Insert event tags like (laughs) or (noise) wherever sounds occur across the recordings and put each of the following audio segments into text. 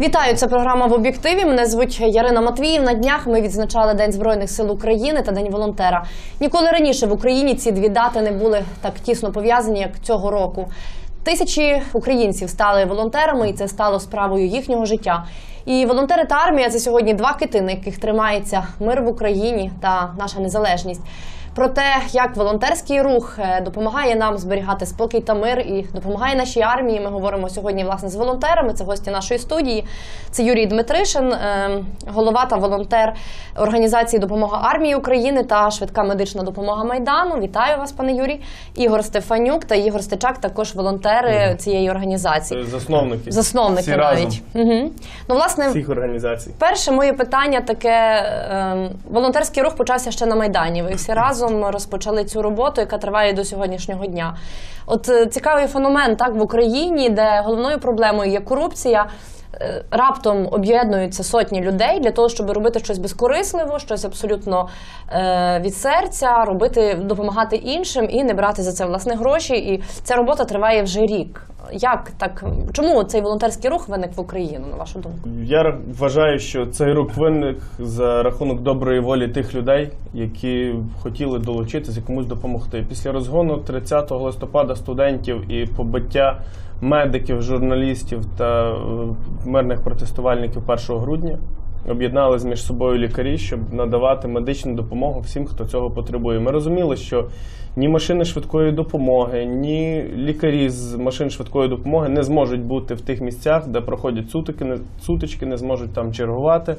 Вітаю, це програма в об'єктиві. Мене звуть Ярина Матвіїв. На днях ми відзначали День Збройних сил України та День волонтера. Ніколи раніше в Україні ці дві дати не були так тісно пов'язані, як цього року. Тисячі українців стали волонтерами, і це стало справою їхнього життя. І волонтери та армія це сьогодні два кити, на яких тримається мир в Україні та наша незалежність. Про те, як волонтерський рух е, допомагає нам зберігати спокій та мир і допомагає нашій армії. Ми говоримо сьогодні власне з волонтерами. Це гості нашої студії. Це Юрій Дмитришин, е, голова та волонтер організації Допомога армії України та швидка медична допомога Майдану. Вітаю вас, пане Юрій. Ігор Стефанюк та Ігор Стечак, також волонтери цієї організації. Засновники. Засновники Всі навіть. разом. Угу. Ну, власне, Всіх організацій. Перше моє питання таке: ем, волонтерський рух почався ще на Майдані. Ви всі разом розпочали цю роботу, яка триває до сьогоднішнього дня. От е, цікавий феномен так в Україні, де головною проблемою є корупція. Е, Раптом об'єднуються сотні людей для того, щоб робити щось безкорисливо, щось абсолютно е, від серця, робити, допомагати іншим і не брати за це власне гроші. І ця робота триває вже рік. Як так? Чому цей волонтерський рух виник в Україну, на вашу думку? Я вважаю, що цей рух виник за рахунок доброї волі тих людей, які хотіли долучитися комусь допомогти. Після розгону 30 листопада студентів і побиття медиків, журналістів та е, мирних протестувальників 1 грудня. Об'єднались між собою лікарі, щоб надавати медичну допомогу всім, хто цього потребує. Ми розуміли, що ні машини швидкої допомоги, ні лікарі з машин швидкої допомоги не зможуть бути в тих місцях, де проходять сутички, не зможуть там чергувати,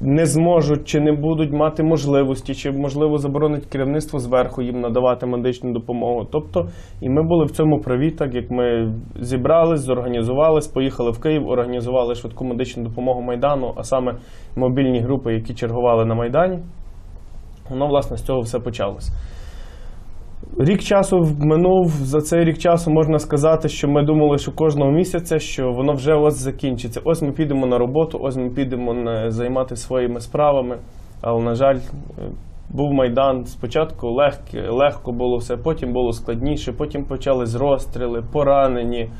не зможуть чи не будуть мати можливості, чи можливо заборонить керівництво зверху їм надавати медичну допомогу. Тобто, і ми були в цьому праві, так як ми зібрались, зорганізувались, поїхали в Київ, організували швидку медичну допомогу Майдану, а саме мобільні групи, які чергували на Майдані. Воно, власне, з цього все почалось. Рік часу минув. За цей рік часу можна сказати, що ми думали, що кожного місяця, що воно вже ось закінчиться. Ось ми підемо на роботу, ось ми підемо на- займатися своїми справами. Але, на жаль, е, був Майдан. Спочатку легке, легко було все, потім було складніше, потім почались розстріли, поранені,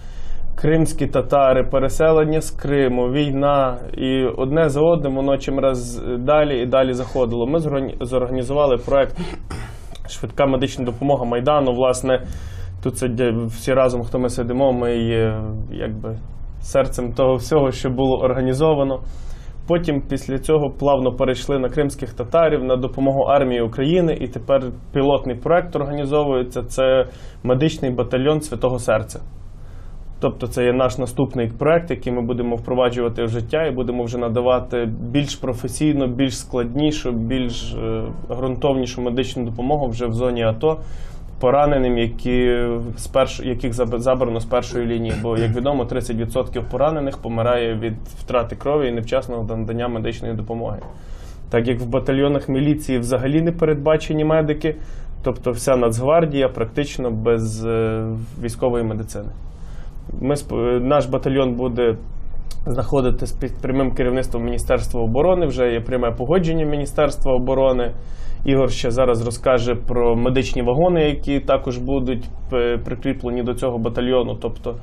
кримські татари, переселення з Криму, війна. І одне за одним воно чим раз далі і далі заходило. Ми зоргані- зорганізували проект швидка медична допомога Майдану. Власне, тут сидять всі разом, хто ми сидимо, ми є якби серцем того всього, що було організовано. Потім після цього плавно перейшли на кримських татарів на допомогу армії України, і тепер пілотний проект організовується. Це медичний батальйон Святого Серця. Тобто це є наш наступний проект, який ми будемо впроваджувати в життя і будемо вже надавати більш професійну, більш складнішу, більш е, ґрунтовнішу медичну допомогу вже в зоні АТО пораненим, які з перш... яких забрано з першої лінії. Бо, як відомо, 30% поранених помирає від втрати крові і невчасного надання медичної допомоги. Так як в батальйонах міліції взагалі не передбачені медики, тобто вся Нацгвардія практично без е, військової медицини. Ми, наш батальйон буде знаходитись під прямим керівництвом Міністерства оборони. Вже є пряме погодження Міністерства оборони. Ігор ще зараз розкаже про медичні вагони, які також будуть е, прикріплені до цього батальйону. Тобто,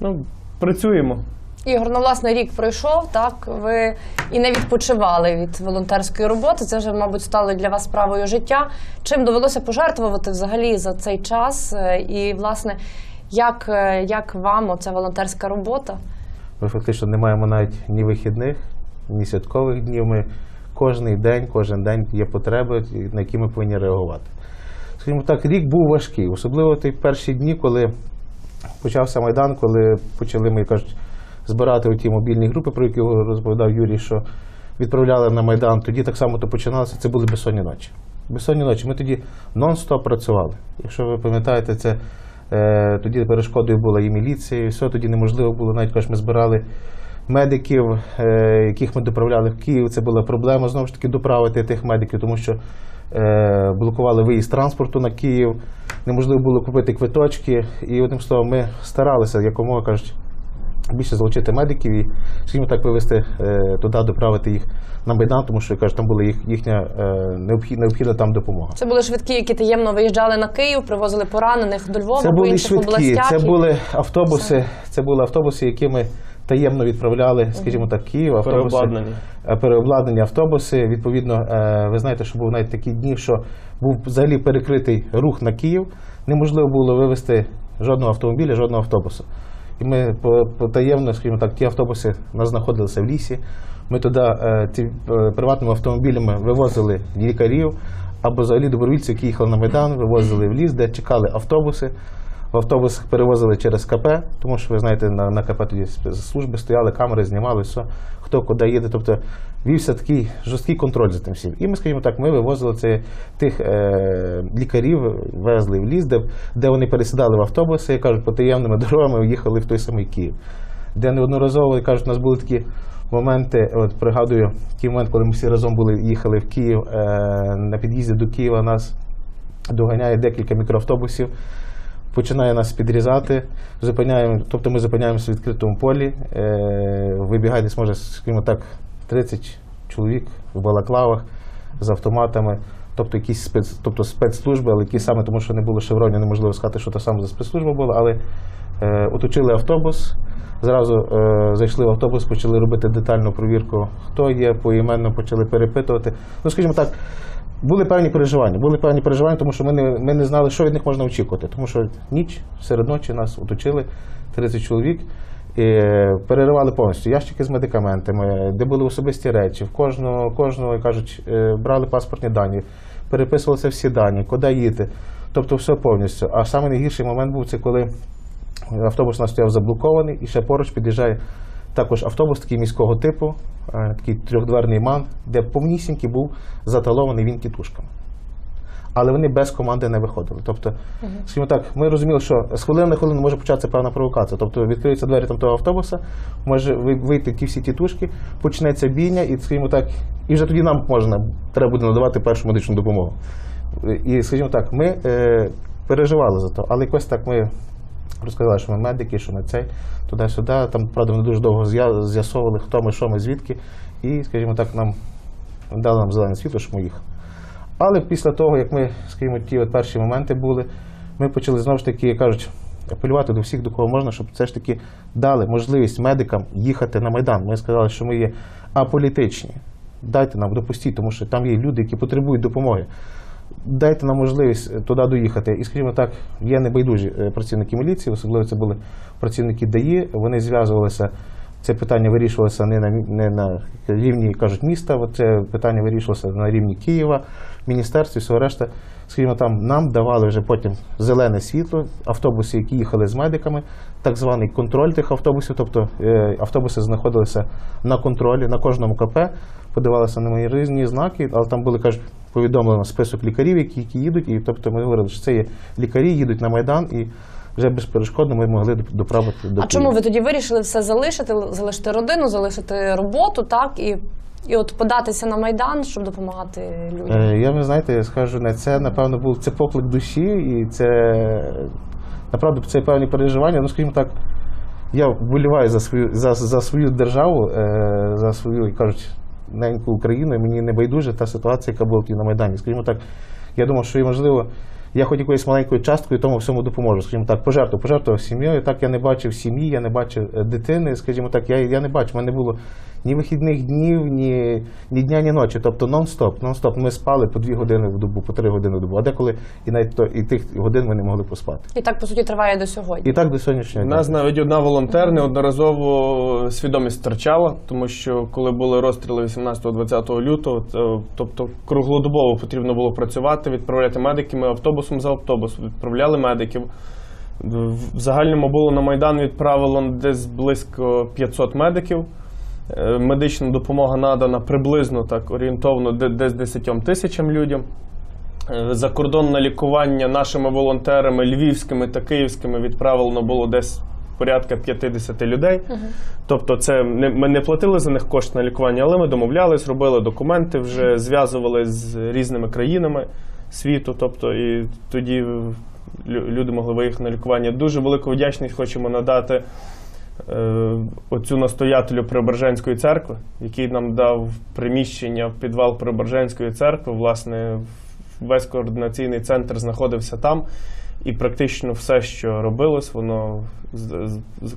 ну, працюємо. Ігор, ну власне рік пройшов, так ви і не відпочивали від волонтерської роботи. Це вже, мабуть, стало для вас справою життя. Чим довелося пожертвувати взагалі за цей час? Е, І, власне, як, е, як вам оця волонтерська робота? Ми фактично не маємо навіть ні вихідних, ні святкових днів. Ми кожен день, кожен день є потреби, на які ми повинні реагувати. Скажімо так, рік був важкий, особливо ті перші дні, коли почався Майдан, коли почали, ми кажуть, збирати ті мобільні групи, про які розповідав Юрій, що відправляли на Майдан. Тоді так само то починалося, це були безсонні ночі. Безсонні ночі. Ми тоді нон-стоп працювали. Якщо ви пам'ятаєте, це тоді перешкодою була і міліція, і все тоді неможливо було. Навіть кажуть, ми збирали медиків, е, яких ми доправляли в Київ. Це була проблема знову ж таки доправити тих медиків, тому що е, блокували виїзд транспорту на Київ, неможливо було купити квиточки. І одним словом, ми старалися якомога кажуть, більше залучити медиків і, скажімо так, вивести е, туди, доправити їх на Майдан, тому що я кажу, там була їх, їхня е, необхідна, необхідна там допомога. Це були швидкі, які таємно виїжджали на Київ, привозили поранених до Львова, Це по були інших швидкі, областях. це були автобуси, це були автобуси, які ми таємно відправляли, скажімо так, Київ, автобуси. Переобладнані. е, переобладнані автобуси. Відповідно, е, ви знаєте, що був навіть такі дні, що був взагалі перекритий рух на Київ. Неможливо було вивезти жодного автомобіля, жодного автобусу. І ми по- потаємно, скажімо так, ті автобуси у нас знаходилися в лісі. Ми туди е, ті, е, приватними автомобілями вивозили лікарів або взагалі добровільців, які їхали на Майдан, вивозили в ліс, де чекали автобуси. В автобусах перевозили через КП, тому що ви знаєте, на, на КП тоді служби стояли, камери знімали, все, хто куди їде. Тобто вівся такий жорсткий контроль за тим всім. І ми, скажімо так, ми вивозили це, тих е, лікарів, везли в ліс, де, вони пересідали в автобуси, і кажуть, потаємними (laughs) дорогами їхали в той самий Київ. Де неодноразово, кажуть, у нас були такі моменти, от пригадую, ті момент, коли ми всі разом були, їхали в Київ, е, на під'їзді до Києва нас доганяє декілька мікроавтобусів починає нас підрізати, зупиняємо, тобто ми зупиняємося в відкритому полі, е, вибігає десь, може, скажімо так, 30 чоловік в балаклавах з автоматами, тобто якісь спец, тобто спецслужби, але які саме, тому що не було шевронів, неможливо сказати, що це саме за спецслужба була, але е, оточили автобус. Зразу е, зайшли в автобус, почали робити детальну провірку, хто є, поіменно почали перепитувати. Ну, скажімо так, були певні переживання. Були певні переживання, тому що ми не, ми не знали, що від них можна очікувати. Тому що ніч, серед ночі нас оточили 30 чоловік. І переривали повністю ящики з медикаментами, де були особисті речі. В кожного, кожного кажуть, е, брали паспортні дані, переписувалися всі дані, куди їти. Тобто все повністю. А найгірший момент був це коли автобус у нас стояв заблокований, і ще поруч під'їжджає також автобус такий міського типу, е, такий трьохдверний ман, де повнісінький був заталований він тітушками. Але вони без команди не виходили. Тобто, скажімо так, ми розуміли, що з хвилини на хвилину може початися певна провокація. Тобто відкриються двері там того автобуса, може ви- вийти ті всі тітушки, почнеться бійня, і скажімо так, і вже тоді нам можна треба буде надавати першу медичну допомогу. І, скажімо так, ми е, переживали за то, але якось так ми розказали, що ми медики, що ми цей, туди-сюди. Там, правда, вони дуже довго з'ясовували, хто ми, що ми, звідки. І, скажімо так, нам дали нам зелене світло, що ми їхали. Але після того, як ми, скажімо, ті от перші моменти були, ми почали знову ж таки, кажуть, апелювати до всіх, до кого можна, щоб все ж таки дали можливість медикам їхати на Майдан. Ми сказали, що ми є аполітичні. Дайте нам, допустіть, тому що там є люди, які потребують допомоги. Дайте нам можливість е, туди доїхати. І, скажімо так, є небайдужі е, працівники міліції, особливо це були працівники ДАІ. Вони зв'язувалися. Це питання вирішувалося не на, не на рівні кажуть, міста, це питання вирішувалося на рівні Києва, міністерстві, все решта. Скажімо, там нам давали вже потім зелене світло, автобуси, які їхали з медиками, так званий контроль тих автобусів. Тобто е, автобуси знаходилися на контролі на кожному КП, подавалися на мої різні знаки, але там були кажуть, повідомлено список лікарів, які, які їдуть. І тобто ми говорили, що це є лікарі, їдуть на майдан і. Вже безперешкодно ми могли доправити до А чому ви тоді вирішили все залишити, залишити родину, залишити роботу, так і, і от податися на майдан, щоб допомагати людям? Е, Я ви знаєте, я скажу, не це напевно був це поклик душі, і це направду це певні переживання. Ну, скажімо так, я вболіваю за свою за, за свою державу, е, за свою, як кажуть, неньку Україну. і Мені не байдуже та ситуація, яка була на Майдані. Скажімо так, я думав, що і можливо. Я хоч якоюсь маленькою часткою тому всьому допоможу. Скажімо так, пожертву, пожертвував сім'єю. Так я не бачив сім'ї, я не бачив е, дитини. Скажімо так, я, я не бачив. У мене було ні вихідних днів, ні, ні дня, ні ночі. Тобто нон-стоп. Нон-стоп. Ми спали по дві години в добу, по три години в добу. А деколи і навіть то, і тих годин ми не могли поспати. І так по суті триває до сьогодні. І так до сьогоднішнього У дня. нас навіть одна волонтер неодноразово свідомість втрачала, тому що коли були розстріли 18-20 лютого, то, тобто круглодобово потрібно було працювати, відправляти медиків. Ми автобусом за автобус відправляли медиків. В загальному було на Майдан відправлено десь близько 500 медиків. Е, Медична допомога надана приблизно так орієнтовно десь 10 тисячам людям. Е, Закордонне лікування нашими волонтерами львівськими та київськими відправлено було десь порядка 50 людей. Тобто, це ми не платили за них кошти на лікування, але ми домовлялись, робили документи, вже зв'язували з різними країнами світу. Тобто, і тоді люди могли виїхати на лікування. Дуже велику вдячність хочемо надати оцю настоятелю Преображенської церкви, який нам дав приміщення в підвал Преображенської церкви. Власне, весь координаційний центр знаходився там, і практично все, що робилось, воно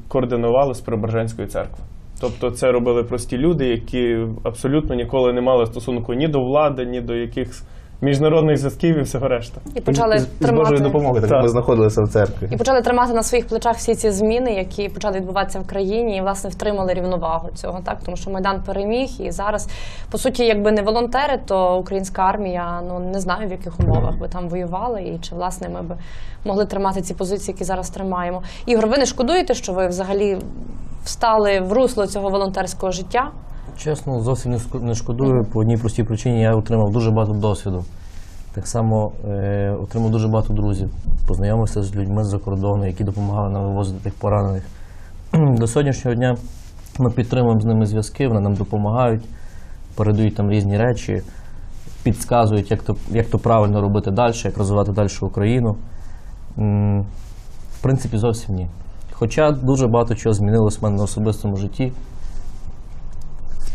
координувалось з Преображенської церкви. Тобто це робили прості люди, які абсолютно ніколи не мали стосунку ні до влади, ні до якихось міжнародних зв'язків і всього решта. І почали з, з Божою тримати допомогою, так Так. як ми знаходилися в церкві. і почали тримати на своїх плечах всі ці зміни, які почали відбуватися в країні, і власне втримали рівновагу цього, так тому що майдан переміг, і зараз по суті, якби не волонтери, то українська армія ну не знаю в яких умовах би там воювала, і чи власне ми би могли тримати ці позиції, які зараз тримаємо. Ігор, ви не шкодуєте, що ви взагалі встали в русло цього волонтерського життя? Чесно, зовсім не шкодую. По одній простій причині я отримав дуже багато досвіду. Так само е, отримав дуже багато друзів, познайомився з людьми з-за кордону, які допомагали нам вивозити тих поранених. До сьогоднішнього дня ми підтримуємо з ними зв'язки, вони нам допомагають, передають там різні речі, підказують, як то, як то правильно робити далі, як розвивати далі Україну. В принципі, зовсім ні. Хоча дуже багато чого змінилось в мене на особистому житті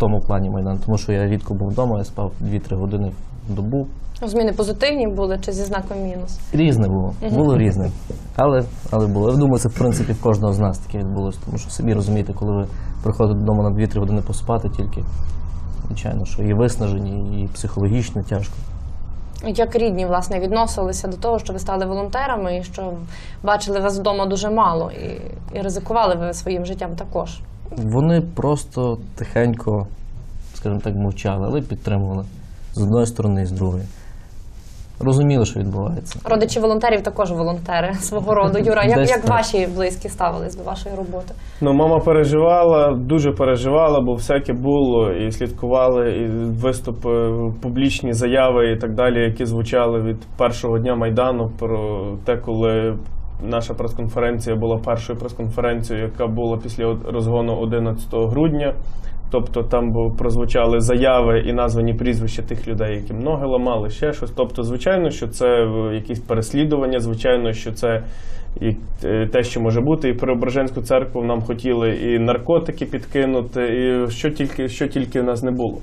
тому плані Майдан, тому що я рідко був вдома, я спав 2-3 години в добу. Зміни позитивні були чи зі знаком мінус? Різне було, було різне. Але, але було. Я думаю, це в принципі в кожного з нас таке відбулося, тому що самі розумієте, коли ви приходите додому на 2-3 години поспати, тільки звичайно, що і виснажені, і психологічно тяжко. Як рідні власне відносилися до того, що ви стали волонтерами і що бачили вас вдома дуже мало, і, і ризикували ви своїм життям також. Вони просто тихенько, скажімо так, мовчали, але підтримували з одної сторони і з другої. Розуміли, що відбувається. Родичі волонтерів також волонтери свого роду. Юра, як, Десь як так. ваші близькі ставились до вашої роботи? Ну, мама переживала, дуже переживала, бо всяке було, і слідкували, і виступи, публічні заяви і так далі, які звучали від першого дня Майдану про те, коли наша прес-конференція була першою прес-конференцією, яка була після розгону 11 грудня. Тобто там прозвучали заяви і названі прізвища тих людей, яким ноги ламали, ще щось. Тобто, звичайно, що це е, якісь переслідування, звичайно, що це і е, те, що може бути. І Преображенську церкву нам хотіли і наркотики підкинути, і що тільки, що тільки в нас не було.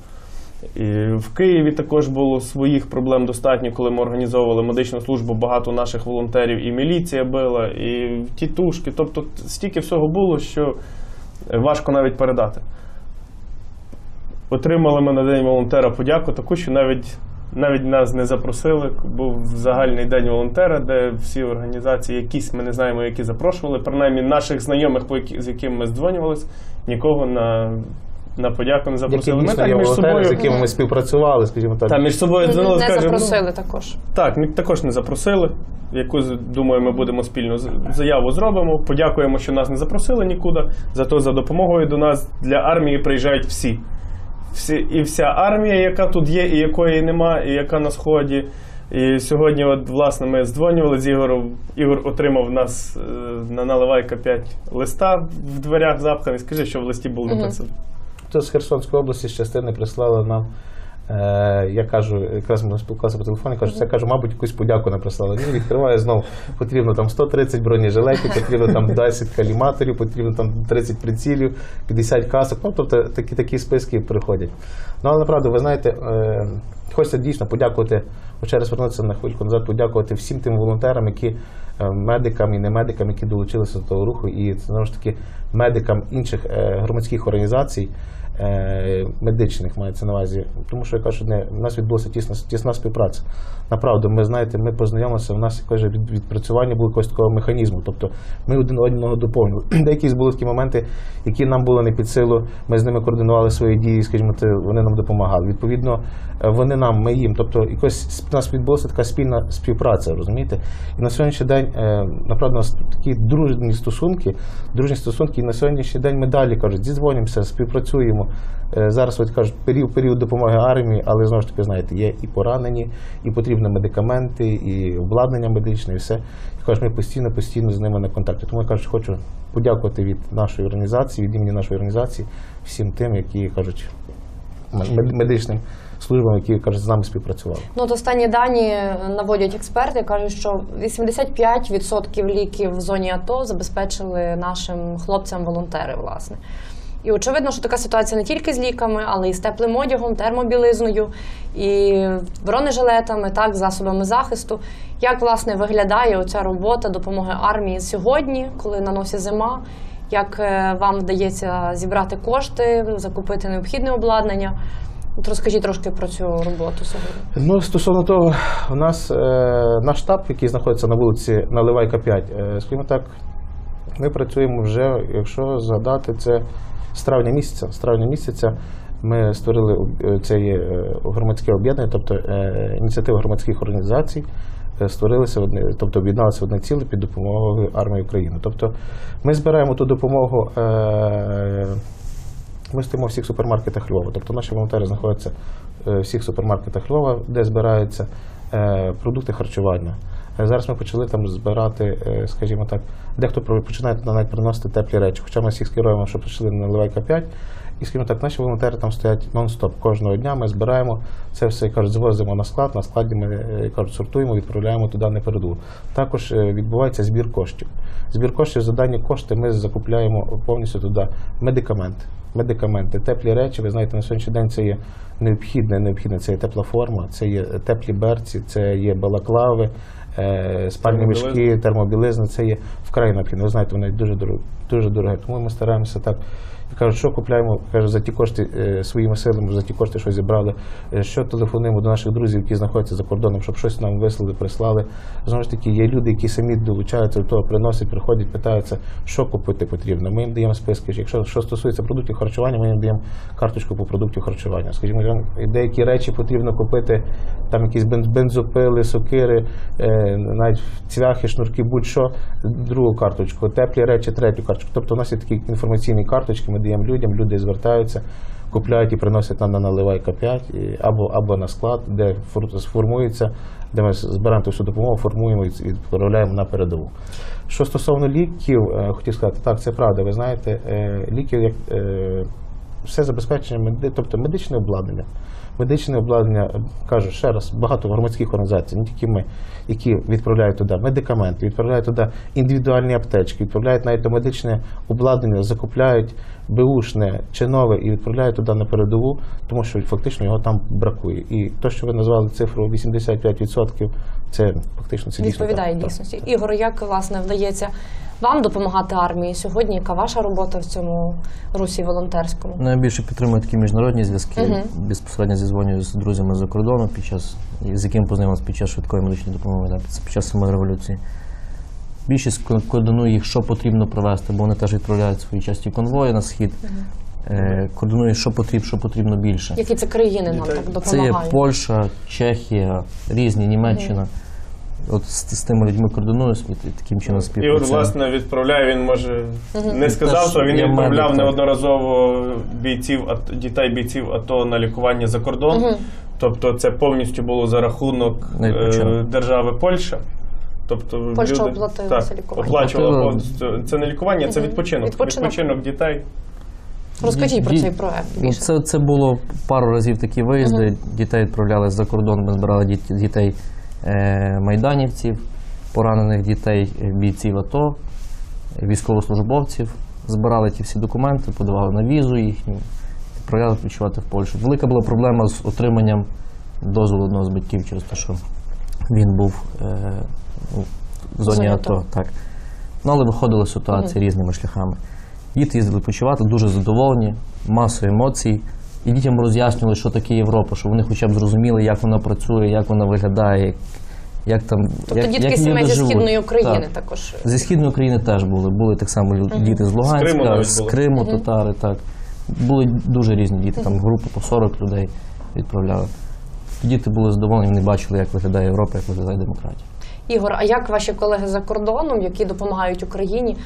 В Києві також було своїх проблем достатньо, коли ми організовували медичну службу. Багато наших волонтерів і міліція била, і тітушки. Тобто стільки всього було, що важко навіть передати. Отримали ми на день волонтера подяку таку, що навіть навіть нас не запросили. Був загальний день волонтера, де всі організації, якісь ми не знаємо, які запрошували. Принаймні наших знайомих, з якими ми здзвонювалися, нікого на, на подяку не запросили. Ми так є між волонтери, собою з якими ми співпрацювали, скажімо так. та між собою Не, дзвонили, не скажемо, ну, запросили також. так, ми також не запросили. Яку думаю, ми будемо спільно з- заяву зробимо. Подякуємо, що нас не запросили нікуди. Зато за допомогою до нас для армії приїжджають всі. всі. І вся армія, яка тут є, і якої нема, і яка на сході. І сьогодні, от, власне, ми здзвонювали з Ігорем. Ігор отримав нас е, на наливайка 5 листа в дверях запханий. Скажи, що в листі було написано. Хто з Херсонської області з частини прислали нам. Е, я кажу, якраз ми спілкувалися по телефоні, кажу, це кажу, мабуть, якусь подяку не прислали. Він відкриває знову, потрібно там 130 бронежилетів, потрібно там 10 каліматорів, потрібно там 30 прицілів, 50 касок. Ну, тобто такі, такі списки приходять. Ну, але направду, ви знаєте, е, хочеться дійсно подякувати, ще раз вернутися на хвильку назад, подякувати всім тим волонтерам, які е, медикам і не медикам, які долучилися до того руху, і знову ж таки медикам інших е, громадських організацій. е, Медичних мається на увазі, тому що я кажу, не у нас відбулася тісна тісна співпраця. Направду, ми знаєте, ми познайомилися. У нас каже від, відпрацювання було якогось такого механізму. Тобто ми один одного доповнювали. (clears throat) Деякі були такі моменти, які нам були не під силу. Ми з ними координували свої дії, скажімо, вони нам допомагали. Відповідно, вони нам, ми їм. Тобто, якось у нас відбулася така спільна співпраця, розумієте? І на сьогоднішній день е, направду у нас такі дружні стосунки, дружні стосунки, і на сьогоднішній день ми далі кажуть, зідзвонимося, співпрацюємо. Е, Зараз от кажуть, період, період допомоги армії, але знову ж таки, знаєте, є і поранені, і потрібні медикаменти, і обладнання медичне, і все. І кажуть, ми постійно, постійно з ними на контакті. Тому я кажу, хочу подякувати від нашої організації, від імені нашої організації, всім тим, які кажуть, медичним службами, які кажуть, з нами співпрацювали. Ну, от останні дані наводять експерти, кажуть, що 85% ліків в зоні АТО забезпечили нашим хлопцям волонтери, власне. І очевидно, що така ситуація не тільки з ліками, але і з теплим одягом, термобілизною, і бронежилетами, так, засобами захисту. Як власне виглядає оця робота допомоги армії сьогодні, коли на носі зима? Як е, вам вдається зібрати кошти, закупити необхідне обладнання? От розкажіть трошки про цю роботу сьогодні. Ну, стосовно того, у нас е, наш штаб, який знаходиться на вулиці Наливайка 5, е, скажімо так, ми працюємо вже, якщо згадати, це з травня місяця. З травня місяця ми створили е, це є е, громадське об'єднання, тобто е, ініціатива громадських організацій. е, Створилися одне, тобто об'єдналися в одне ціле під допомогою армії України. Тобто ми збираємо ту допомогу е, ми стоїмо в всіх супермаркетах Львова. Тобто наші волонтери знаходяться е, в всіх супермаркетах Львова, де збираються е, продукти харчування. Е, Зараз ми почали там збирати, скажімо так, дехто починає навіть приносити теплі речі. Хоча ми всіх скеруємо, що прийшли на Ливайка 5. І скажімо так, наші волонтери там стоять нон-стоп. Кожного дня ми збираємо це все, кажуть, звозимо на склад. На складі ми е, кажуть, сортуємо, відправляємо туди на передову. Також е, відбувається збір коштів. Збір коштів за дані кошти ми закупляємо повністю туди медикаменти. Медикаменти, теплі речі. Ви знаєте, на сьогоднішній день це є необхідне, необхідне. Це є тепла форма, це є теплі берці, це є балаклави, е, спальні мішки, термобілизна. Це є вкрай необхідно. Ви знаєте, вони дуже дорогі, дуже дорогі. Тому ми стараємося так. І кажуть, що купляємо, кажуть, за ті кошти е, своїми силами, за ті кошти, що зібрали, е, що телефонуємо до наших друзів, які знаходяться за кордоном, щоб щось нам вислали, прислали. Знову ж таки, є люди, які самі долучаються до того, приносять, приходять, питаються, що купити потрібно. Ми їм даємо списки. Якщо що стосується продуктів харчування, ми їм даємо карточку по продуктів харчування. Скажімо, деякі речі потрібно купити, там якісь бензопили, сокири, е, навіть цвяхи, шнурки, будь-що, другу карточку, теплі речі, третю карточку. Тобто у нас є такі інформаційні карточки, ми даємо людям, люди звертаються, купляють і приносять нам на наливайка 5 і, або, або на склад, де сформується, де ми збираємо всю допомогу, формуємо і відправляємо на передову. Що стосовно ліків, е, хотів сказати, так, це правда. Ви знаєте, е, ліків як е, все забезпечення, тобто медичне обладнання. Медичне обладнання, кажу ще раз, багато громадських організацій, не тільки ми, які відправляють туди медикаменти, відправляють туди індивідуальні аптечки, відправляють навіть медичне обладнання, закупляють беушне чи нове і відправляють туди на передову, тому що фактично його там бракує. І те, що ви назвали цифру 85%, це фактично це дійсно Відповідає дійсності. Ігор, як власне вдається вам допомагати армії сьогодні? Яка ваша робота в цьому русі волонтерському? Найбільше підтримую такі міжнародні зв'язки. Мгм. Безпосередньо зізвонюю з друзями за кордону під час, з яким познайомився під час швидкої медичної допомоги, да, під час самої революції. Більшість ко- координує їх, що потрібно провести, бо вони теж відправляють свої часті конвої на схід. Е, координує, що потрібно, що потрібно більше. Які це країни нам так Це є допомагають? Польща, Чехія, різні, Німеччина. От з, з тими людьми координуюсь і таким чином І от, власне, відправляє, він може не сказав, що він Я відправляв медик, так. неодноразово бійців, АТО- дітей бійців АТО на лікування за кордон. Тобто це повністю було за рахунок е, держави Польща. Тобто Польща люди, оплатила так, це лікування. оплачувала Оплатила. повністю. Це не лікування, це відпочинок. Відпочинок. Відпочинок дітей. Розкажіть про Ді- цей проект Ну, більше. це, це було пару разів такі виїзди. Дітей відправляли за кордон. Ми збирали діт- дітей майданівців, поранених дітей е, бійців АТО, е, військовослужбовців. Збирали ті всі документи, подавали на візу їхню, відправляли відпочивати в Польщу. Велика була проблема з отриманням дозволу одного з батьків через те, що він був е, ну, в зоні АТО. Так. Ну, але виходили ситуації різними шляхами. Діти їздили відпочивати, дуже задоволені, масу емоцій. І дітям роз'яснювали, що таке Європа, щоб вони хоча б зрозуміли, як вона працює, як вона виглядає, як, як там. Тобто як, дітки як сімей зі східної України Так. також. Зі східної України теж були. Були так само лю- діти з Криму Луганська, з були. Криму, татари, так. Були дуже різні діти, там групи по 40 людей відправляли. Діти були задоволені, вони бачили, як виглядає Європа, як виглядає демократія. Ігор, а як ваші колеги за кордоном, які допомагають Україні,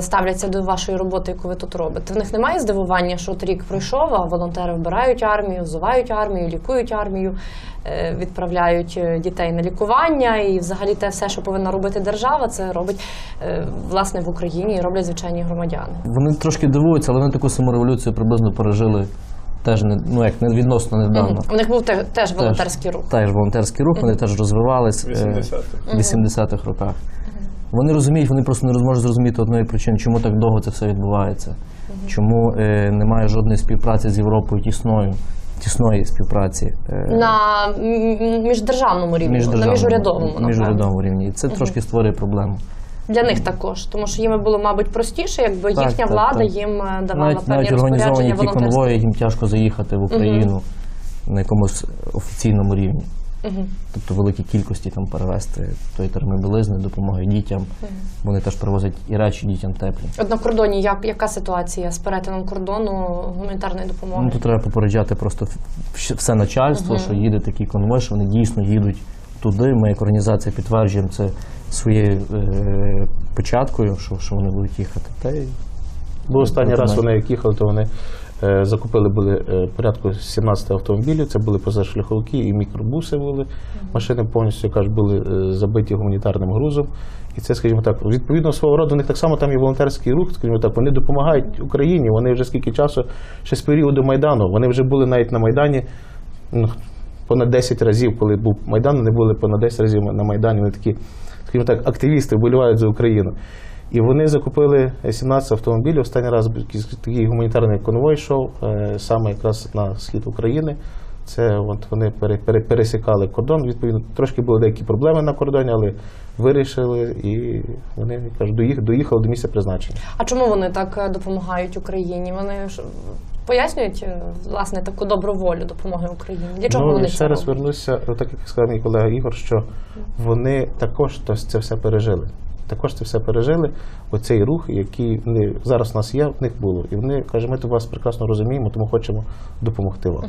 ставляться до вашої роботи, яку ви тут робите? В них немає здивування, що от рік пройшов, а волонтери вбирають армію, взувають армію, лікують армію, е, відправляють е, дітей на лікування, і взагалі те все, що повинна робити держава, це робить е, власне в Україні і роблять звичайні громадяни. Вони трошки дивуються, але вони таку саму революцію приблизно пережили теж не ну як не відносно недавно. У них був те- теж волонтерський рух. Теж волонтерський рух, вони теж розвивались е, 80-х. в 80-х роках. Вони розуміють, вони просто не можуть зрозуміти одної причини, чому так довго це все відбувається. Чому е, немає жодної співпраці з Європою тісною, тісної співпраці. е, На м, міждержавному рівні, на міжурядовому, напевно. міжурядовому рівні. І це трошки створює проблему. Для них також, тому що їм було, мабуть, простіше, якби Так, їхня так, влада так. їм е, давала Навіть, певні навіть організовані розпорядження ті конвої, їм тяжко заїхати в Україну на якомусь офіційному рівні. Мгм. Тобто великі кількості там перевезти тої термобілизни, допомоги дітям. Вони теж привозять і речі дітям теплі. От на кордоні як, яка ситуація з перетином кордону гуманітарної допомоги? Ну, тут треба попереджати просто все начальство, що їде такий конвой, що вони дійсно їдуть туди. Ми як організація підтверджуємо це своєю е, печаткою, що, що вони будуть їхати. Та й Бо останній раз вони як їхали, то вони закупили були е, порядку 17 автомобілів. Це були позашляховики і мікробуси були. Машини повністю кажуть, були е, забиті гуманітарним грузом. І це, скажімо так, відповідно свого роду, у них так само там є волонтерський рух, скажімо так, вони допомагають Україні. Вони вже скільки часу, ще з періоду Майдану, вони вже були навіть на Майдані. Ну, понад 10 разів, коли був Майдан, вони були понад 10 разів на Майдані. Вони такі, скажімо так, активісти вболівають за Україну. І вони закупили 17 автомобілів. Останній раз такий гуманітарний конвой йшов е, саме якраз на схід України. Це от вони пере, пере- пересікали кордон. Відповідно, трошки були деякі проблеми на кордоні, але вирішили і вони кажуть, доїх- доїхали до місця призначення. А чому вони так е, допомагають Україні? Вони ж пояснюють е, власне таку добру волю допомоги Україні. Для чого ну, вони ще раз вернуся, так як сказав мій колега Ігор, що вони також то- це все пережили. Також це все пережили. Оцей рух, який вони, зараз у нас є, в них було. І вони кажуть, ми то вас прекрасно розуміємо, тому хочемо допомогти вам.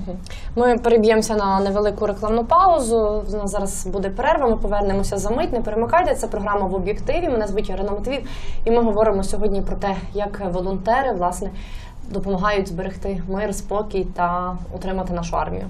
Ми переб'ємося на невелику рекламну паузу. У нас зараз буде перерва. Ми повернемося за мить. Не перемикайте. Це програма в об'єктиві. Мене звуть Ірина Матвів, і ми говоримо сьогодні про те, як волонтери власне допомагають зберегти мир, спокій та утримати нашу армію.